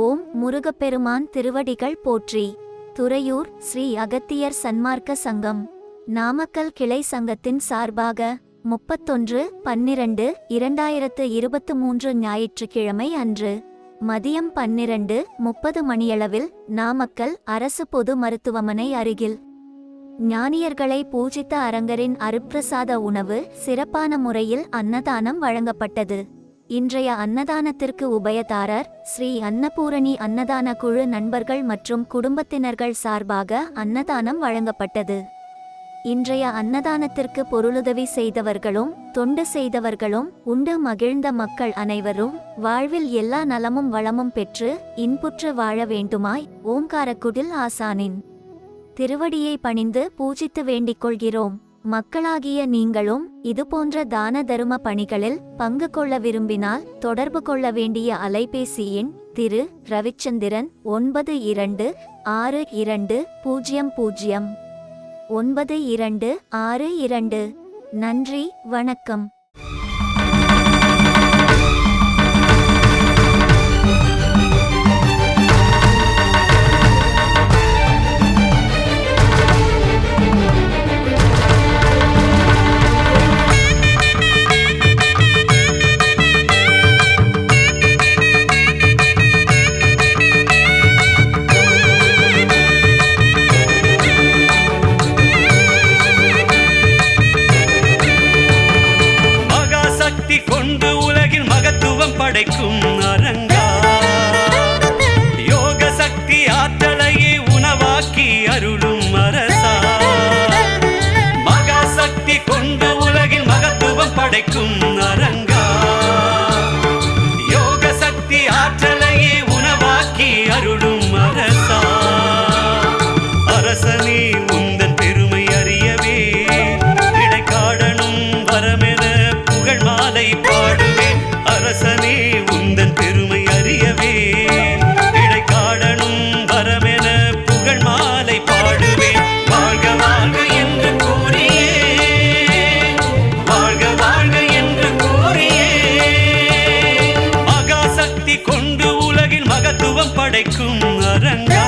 ஓம் முருகப்பெருமான் திருவடிகள் போற்றி. துறையூர் ஸ்ரீ அகத்தியர் சன்மார்க்க சங்கம். நாமக்கல் கிளை சங்கத்தின் சார்பாக முப்பத்தொன்று பன்னிரண்டு இரண்டாயிரத்து இருபத்து மூன்று ஞாயிற்றுக்கிழமை அன்று மதியம் பன்னிரண்டு முப்பது மணியளவில் நாமக்கல் அரசு பொது மருத்துவமனை அருகில். ஞானியர்களை பூஜித்த அரங்கரின் அருப்பிரசாத உணவு சிறப்பான முறையில் அன்னதானம் வழங்கப்பட்டது. இன்றைய அன்னதானத்திற்கு உபயதாரர் ஸ்ரீ அன்னபூரணி அன்னதான குழு நண்பர்கள் மற்றும் குடும்பத்தினர்கள் சார்பாக அன்னதானம் வழங்கப்பட்டது. இன்றைய அன்னதானத்திற்கு பொருளுதவி செய்தவர்களும் தொண்டு செய்தவர்களும் உண்டு மகிழ்ந்த மக்கள் அனைவரும் வாழ்வில் எல்லா நலமும் வளமும் பெற்று இன்புற்று வாழ வேண்டுமாய் ஓங்காரக்குடில் ஆசானின் திருவடியை பணிந்து பூஜித்து வேண்டிக் கொள்கிறோம். மக்களாகிய நீங்களும் இதுபோன்ற தான தரும பணிகளில் பங்கு கொள்ள விரும்பினால் தொடர்பு கொள்ள வேண்டிய அலைபேசி எண் திரு ரவிச்சந்திரன் ஒன்பது இரண்டு ஆறு இரண்டு பூஜ்ஜியம் பூஜ்ஜியம் ஒன்பது இரண்டு ஆறு இரண்டு. நன்றி வணக்கம். கொண்டு உலகில் மகத்துவம் படைக்கும் அரங்கா. யோக சக்தி ஆற்றலையே உணவாக்கி அருளும் அரசா. மகாசக்தி கொண்டு உலகில் மகத்துவம் படைக்கும் கிடைக்கும் அரங்கா